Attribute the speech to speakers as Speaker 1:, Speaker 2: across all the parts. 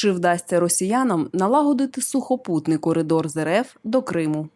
Speaker 1: Чи вдасться росіянам налагодити сухопутний коридор з РФ до Криму?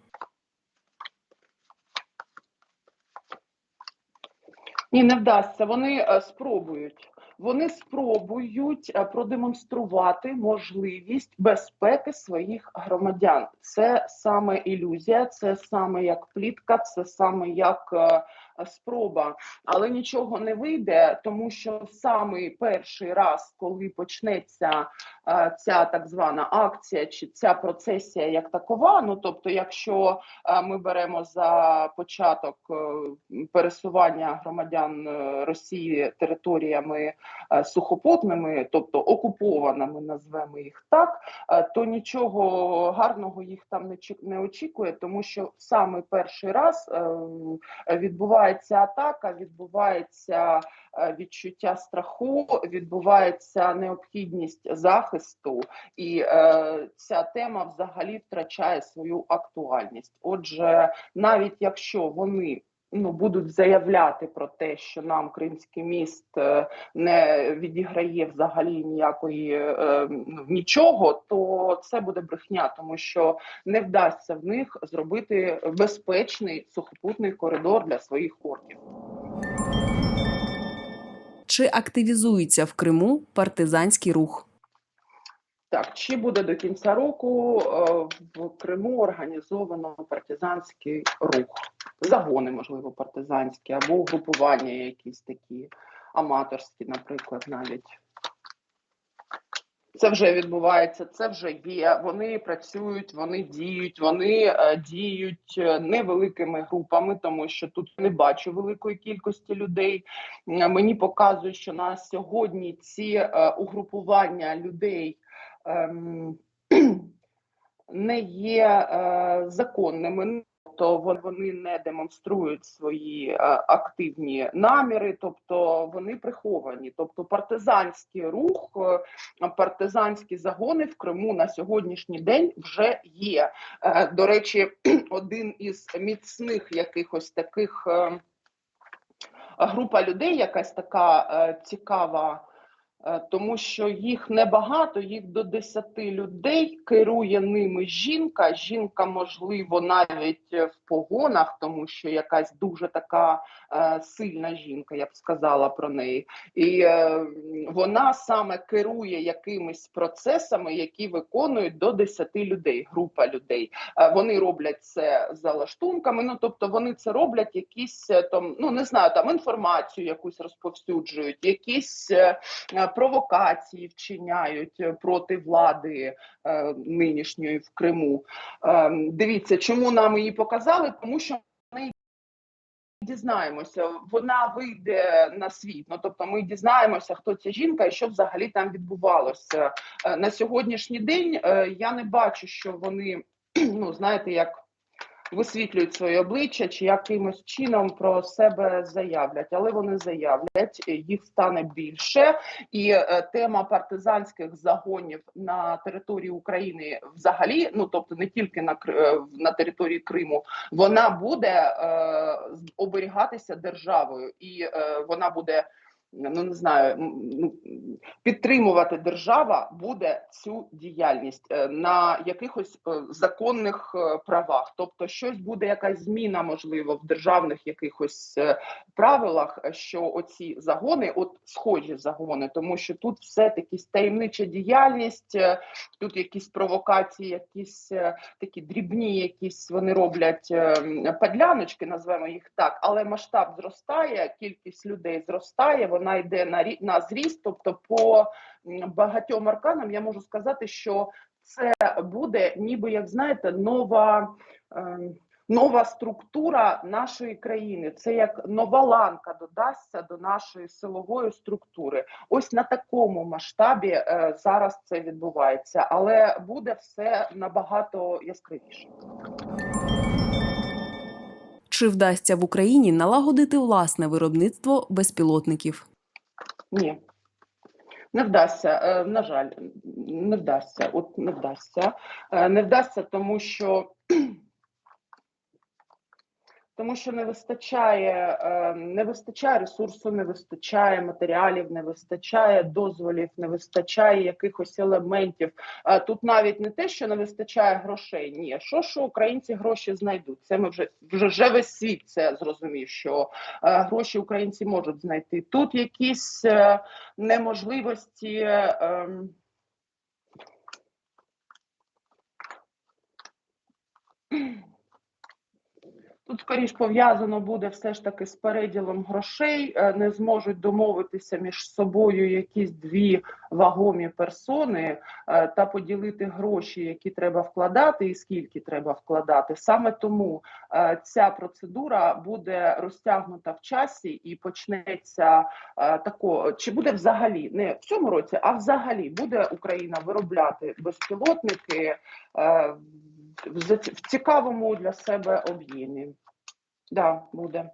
Speaker 2: Ні, не вдасться. Вони е, спробують. Вони спробують е, продемонструвати можливість безпеки своїх громадян. Це саме ілюзія, це саме як плітка, це саме як е, спроба. Але нічого не вийде, тому що самий перший раз, коли почнеться е, ця так звана акція чи ця процесія як такова, ну тобто, якщо е, ми беремо за початок е, пересування громадян е, Росії територіями е, сухопутними, тобто окупованими, назвемо їх так, е, то нічого гарного їх там не очікує, тому що саме перший раз е, відбувається атака, відбувається е, відчуття страху, відбувається необхідність захисту, і е, ця тема взагалі втрачає свою актуальність. Отже, навіть якщо вони ну будуть заявляти про те, що нам Кримський міст е, не відіграє взагалі ніякої е, нічого, то це буде брехня, тому що не вдасться в них зробити безпечний сухопутний коридор для своїх орків.
Speaker 1: Чи активізується в Криму партизанський рух?
Speaker 2: Так, чи буде до кінця року е, в Криму організовано партизанський рух? Загони, можливо, партизанські або угрупування якісь такі аматорські, наприклад, навіть. Це вже відбувається, це вже є. Вони працюють, вони діють, вони е, діють е, невеликими групами, тому що тут не бачу великої кількості людей. Мені показують, що на сьогодні ці угрупування людей не є е, законними. Тобто вони не демонструють свої е, активні наміри, тобто вони приховані. Тобто партизанський рух, е, партизанські загони в Криму на сьогоднішній день вже є. До речі, один із міцних якихось таких група людей, якась така цікава. Е, Тому що їх небагато, їх до 10 людей керує ними жінка. Жінка, можливо, навіть в погонах, тому що якась дуже така е, сильна жінка, я б сказала про неї. І е, вона саме керує якимись процесами, які виконують до 10 людей, група людей. Е, Вони роблять це за лаштунками. Ну тобто вони це роблять якісь е, там, ну не знаю, там інформацію якусь розповсюджують, якісь е, провокації вчиняють е, проти влади е, нинішньої в Криму. Е, Дивіться, чому нам її показали? Тому що дізнаємося, вона вийде на світ. Ну тобто, ми дізнаємося, хто ця жінка і що взагалі там відбувалося. На сьогоднішній день я не бачу, що вони, ну знаєте, як висвітлюють своє обличчя чи якимось чином про себе заявлять, але вони заявлять, їх стане більше, і е, тема партизанських загонів на території України взагалі, ну тобто не тільки на е, на території Криму, вона буде е, оберігатися державою, і е, вона буде. Ну не знаю, ну, підтримувати держава буде цю діяльність е, на якихось е, законних е, правах. Тобто, щось буде якась зміна, можливо, в державних якихось правилах, що оці загони, от схожі загони, тому що тут все таки таємнича діяльність, тут якісь провокації, якісь такі дрібні, якісь вони роблять падляночки, назвемо їх так, але масштаб зростає, кількість людей зростає, вона йде на на зріст. Тобто, по багатьом арканам я можу сказати, що це буде, ніби як знаєте, нова. е, Нова структура нашої країни це як нова ланка додасться до нашої силової структури. Ось на такому масштабі е, зараз це відбувається, але буде все набагато яскравіше.
Speaker 1: Чи вдасться в Україні налагодити власне виробництво безпілотників?
Speaker 2: Ні. Не вдасться, е, на жаль, не вдасться. От не вдасться. Е, Не вдасться, тому що Тому що не вистачає, е, не вистачає ресурсу, не вистачає матеріалів, не вистачає дозволів, не вистачає якихось елементів. Тут навіть не те, що не вистачає грошей. Ні, що що українці гроші знайдуть. Це ми вже вже, вже весь світ це зрозумів, що е, гроші українці можуть знайти. Тут якісь е, неможливості. Тут скоріш пов'язано буде все ж таки з переділом грошей. Е, Не зможуть домовитися між собою якісь дві вагомі персони е, та поділити гроші, які треба вкладати, і скільки треба вкладати. Саме тому е, ця процедура буде розтягнута в часі і почнеться тако. Чи буде взагалі не в цьому році, а взагалі буде Україна виробляти безпілотники в цікавому для себе об'ємі. Да, буде.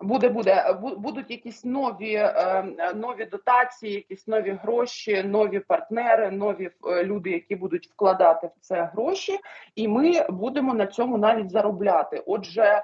Speaker 2: Буде, буде. Бу- Будуть якісь нові, е, е, нові дотації, якісь нові гроші, нові партнери, нові е, люди, які будуть вкладати в це гроші, і ми будемо на цьому навіть заробляти. Отже,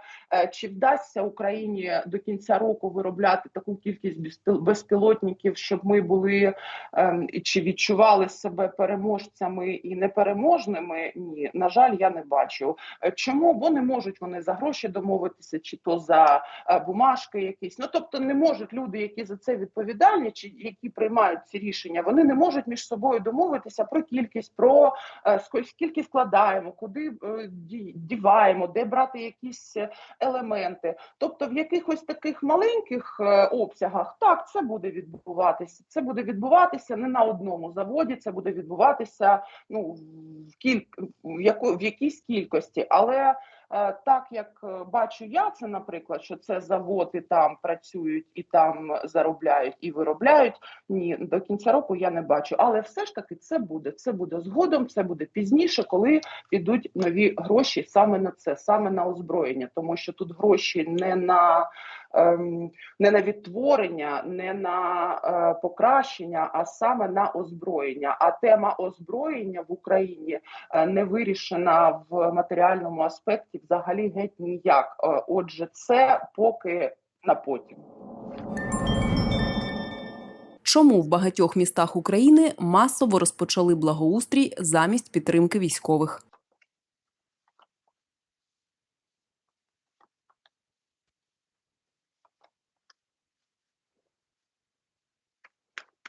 Speaker 2: чи вдасться Україні до кінця року виробляти таку кількість безпіл- безпілотників, щоб ми були ем, чи відчували себе переможцями і непереможними? Ні, на жаль, я не бачу. Чому? Бо не можуть вони за гроші домовитися, чи то за е, бумажки якісь. Ну тобто, не можуть люди, які за це відповідальні, чи які приймають ці рішення, вони не можуть між собою домовитися про кількість, про е, скільки вкладаємо, куди е, діваємо, де брати якісь е, елементи. Тобто, в якихось таких маленьких обсягах так це буде відбуватися. Це буде відбуватися не на одному заводі, це буде відбуватися ну в кіль... в, яко... в якійсь кількості, але. Так як е, бачу я це, наприклад, що це заводи там працюють і там заробляють і виробляють. Ні, до кінця року я не бачу. Але все ж таки це буде. Це буде згодом, це буде пізніше, коли підуть нові гроші саме на це, саме на озброєння, тому що тут гроші не на не на відтворення, не на е, покращення, а саме на озброєння. А тема озброєння в Україні е, не вирішена в матеріальному аспекті взагалі геть ніяк. Е, Отже, це поки на потім.
Speaker 1: Чому в багатьох містах України масово розпочали благоустрій замість підтримки військових?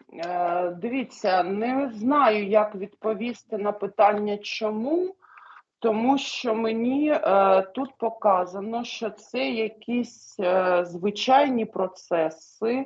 Speaker 2: Е, Дивіться, не знаю, як відповісти на питання, чому. Тому що мені е, тут показано, що це якісь е, звичайні процеси,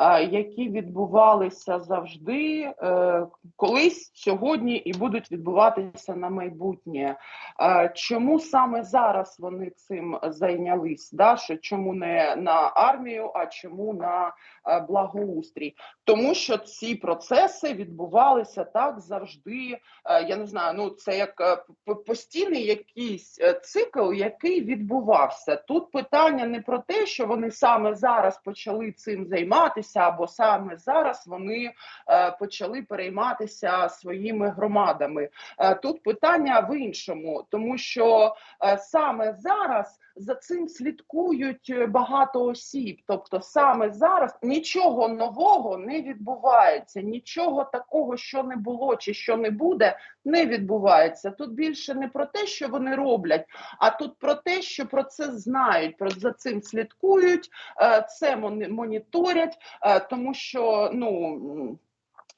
Speaker 2: е, які відбувалися завжди, е, колись сьогодні і будуть відбуватися на майбутнє. Е, чому саме зараз вони цим зайнялись? Да? Що чому не на армію, а чому на е, благоустрій? Тому що ці процеси відбувалися так завжди. Е, я не знаю, ну це як е, п- постійний якийсь е, цикл, який відбувався. Тут питання не про те, що вони саме зараз почали цим займатися, або саме зараз вони е, почали перейматися своїми громадами. Е, Тут питання в іншому, тому що саме зараз за цим слідкують е, багато осіб. Тобто, саме зараз нічого нового не відбувається, нічого такого, що не було чи що не буде, не відбувається. Тут більше не про те, що вони роблять, а тут про те, що про це знають, про за цим слідкують, е, це моніторять, е, тому що ну.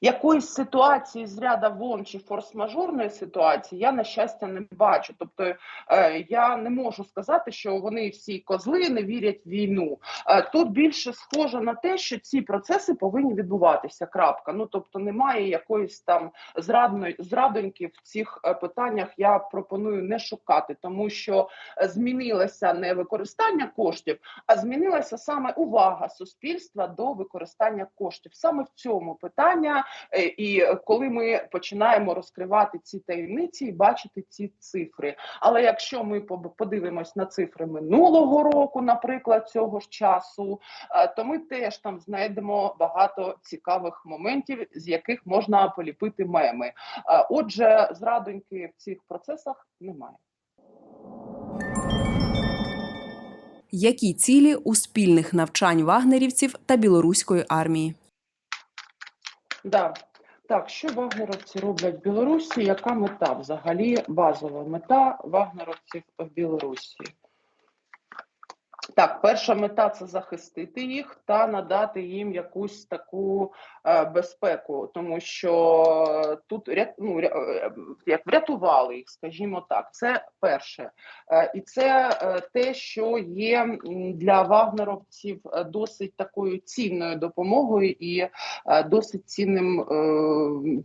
Speaker 2: Якоїсь ситуації з ряда вон чи форс-мажорної ситуації я на щастя не бачу. Тобто е, я не можу сказати, що вони всі козли не вірять в війну. Е, тут більше схоже на те, що ці процеси повинні відбуватися. Крапка. Ну тобто немає якоїсь там зрадної зрадоньки в цих е, питаннях. Я пропоную не шукати, тому що змінилося не використання коштів, а змінилася саме увага суспільства до використання коштів. Саме в цьому питання. Е, І коли ми починаємо розкривати ці таємниці і бачити ці цифри. Але якщо ми подивимось на цифри минулого року, наприклад, цього ж часу, е, то ми теж там знайдемо багато цікавих моментів, з яких можна поліпити меми. Е, Отже, зрадоньки в цих процесах немає.
Speaker 1: Які цілі у спільних навчань вагнерівців та білоруської армії?
Speaker 2: Да. Так, що вагнеровці роблять в Білорусі? Яка мета взагалі базова мета вагнеровців в Білорусі? Так, перша мета це захистити їх та надати їм якусь таку е, безпеку, тому що тут ря- ну, е, як врятували їх, скажімо так. Це перше. Е, і це е, те, що є для вагнеровців е, досить такою цінною допомогою і е, досить цінним. Е,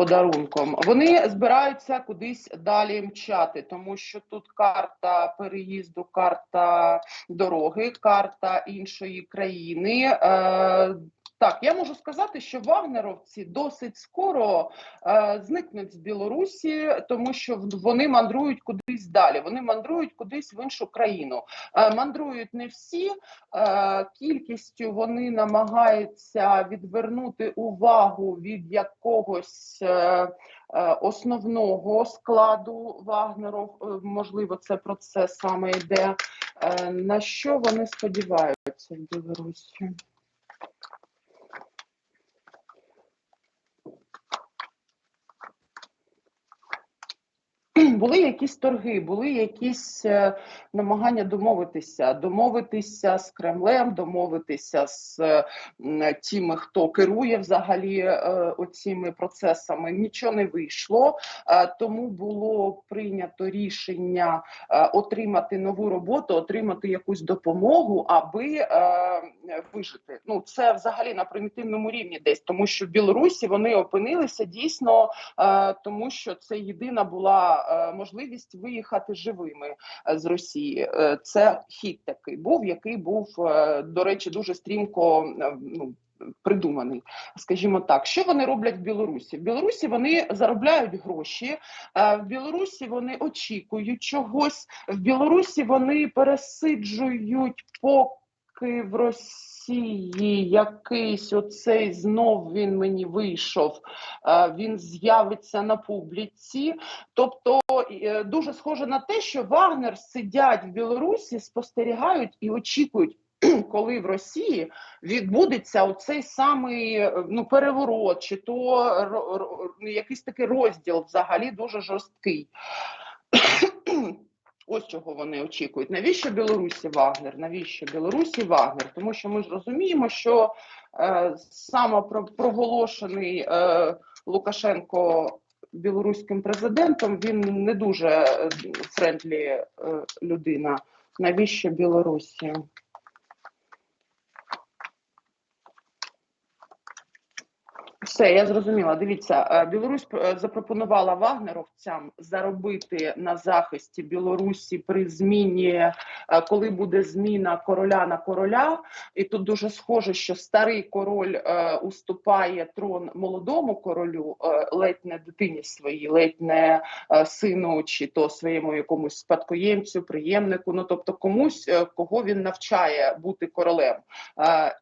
Speaker 2: Подарунком вони збираються кудись далі мчати, тому що тут карта переїзду, карта дороги, карта іншої країни. Е, так, я можу сказати, що вагнеровці досить скоро е, зникнуть з Білорусі, тому що вони мандрують кудись далі. Вони мандрують кудись в іншу країну. Е, мандрують не всі. Е, кількістю вони намагаються відвернути увагу від якогось. Е, е, Основного складу Вагнеров, Е, можливо, це про це саме йде. Е, На що вони сподіваються в Білорусі? Були якісь торги, були якісь е, намагання домовитися, домовитися з Кремлем, домовитися з е, тими, хто керує взагалі е, оціми процесами. Нічого не вийшло, тому було прийнято рішення отримати нову роботу, отримати якусь допомогу, аби вижити. Ну це взагалі на примітивному рівні десь, тому що в Білорусі вони опинилися дійсно тому що це єдина була можливість виїхати живими е, з Росії. Е, Це хід такий був, який був, е, до речі, дуже стрімко е, ну, придуманий. Скажімо так, що вони роблять в Білорусі? В Білорусі вони заробляють гроші, е, в Білорусі вони очікують чогось, в Білорусі вони пересиджують поки в Росії якийсь оцей знов він мені вийшов. е, Він з'явиться на публіці. Тобто е, дуже схоже на те, що Вагнер сидять в Білорусі, спостерігають і очікують. Коли в Росії відбудеться оцей самий е, ну переворот, чи то якийсь такий розділ взагалі дуже жорсткий. Ось чого вони очікують. Навіщо Білорусі Вагнер? Навіщо Білорусі Вагнер? Тому що ми ж розуміємо, що е, самопроголошений е, Лукашенко білоруським президентом він не дуже френдлі е, людина. Навіщо Білорусі? Все, я зрозуміла. Дивіться, е, Білорусь е, запропонувала вагнеровцям заробити на захисті Білорусі при зміні, е, коли буде зміна короля на короля. І тут дуже схоже, що старий король уступає трон молодому королю, ледь не дитині своїй, ледь не сину чи то своєму якомусь спадкоємцю, приємнику. Ну тобто комусь, кого він навчає бути королем.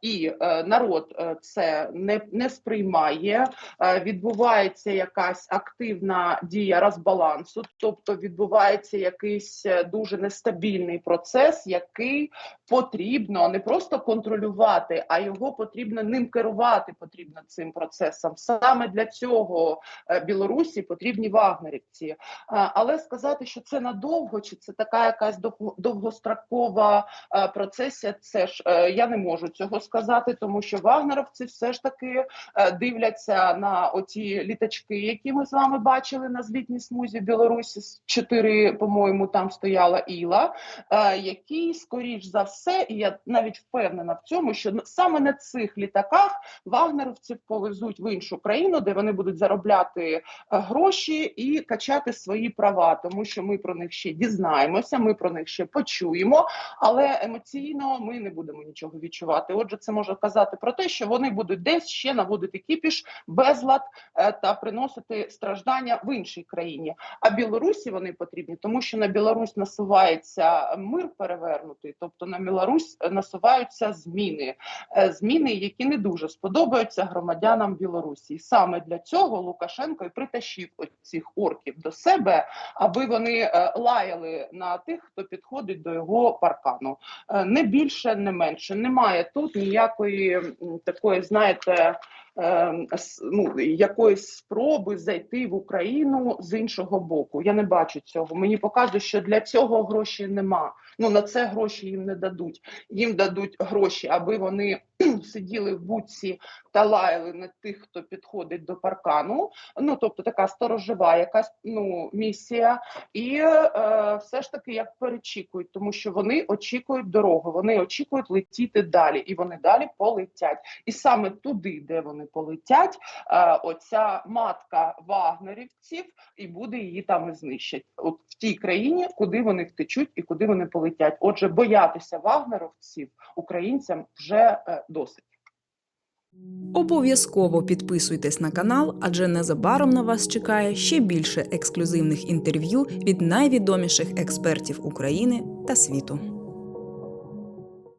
Speaker 2: І народ це не, не сприймає. Е, відбувається якась активна дія розбалансу, тобто відбувається якийсь е, дуже нестабільний процес, який потрібно не просто контролювати, а його потрібно ним керувати. Потрібно цим процесом. Саме для цього е, Білорусі потрібні вагнерівці. Але сказати, що це надовго, чи це така якась довгострокова процесія, це ж я не можу цього сказати, тому що вагнеровці все ж таки е, дивляться на оці літачки, які ми з вами бачили на злітній смузі в Білорусі. Чотири, по-моєму, там стояла Іла, е, які, скоріш за все, і я навіть впевнена в цьому, що саме на цих літаках вагнеровців повезуть в іншу країну, де вони будуть заробляти е, гроші і качати свої права, тому що ми про них ще дізнаємося, ми про них ще почуємо, але емоційно ми не будемо нічого відчувати. Отже, це може казати про те, що вони будуть десь ще наводити кіпіш тіш, безлад е, та приносити страждання в іншій країні. А Білорусі вони потрібні, тому що на Білорусь насувається мир перевернутий, тобто на Білорусь насуваються зміни, Е, зміни, які не дуже сподобаються громадянам Білорусі. І саме для цього Лукашенко і притащив цих орків до себе, аби вони е, лаяли на тих, хто підходить до його паркану. Не більше, не менше. Немає тут ніякої такої, знаєте. Е, Ну, якоїсь спроби зайти в Україну з іншого боку. Я не бачу цього. Мені показує, що для цього грошей нема. Ну на це гроші їм не дадуть. Їм дадуть гроші, аби вони сиділи в будці та лаяли на тих, хто підходить до паркану. Ну тобто така сторожова якась ну місія, і е, все ж таки як перечікують, тому що вони очікують дорогу, вони очікують летіти далі, і вони далі полетять. І саме туди, де вони полетять, е, оця матка вагнерівців і буде її там і знищать. От в тій країні, куди вони втечуть і куди вони полетять. Отже, боятися вагнеровців українцям вже е, досить.
Speaker 3: Обов'язково підписуйтесь на канал, адже незабаром на вас чекає ще більше ексклюзивних інтерв'ю від найвідоміших експертів України та світу.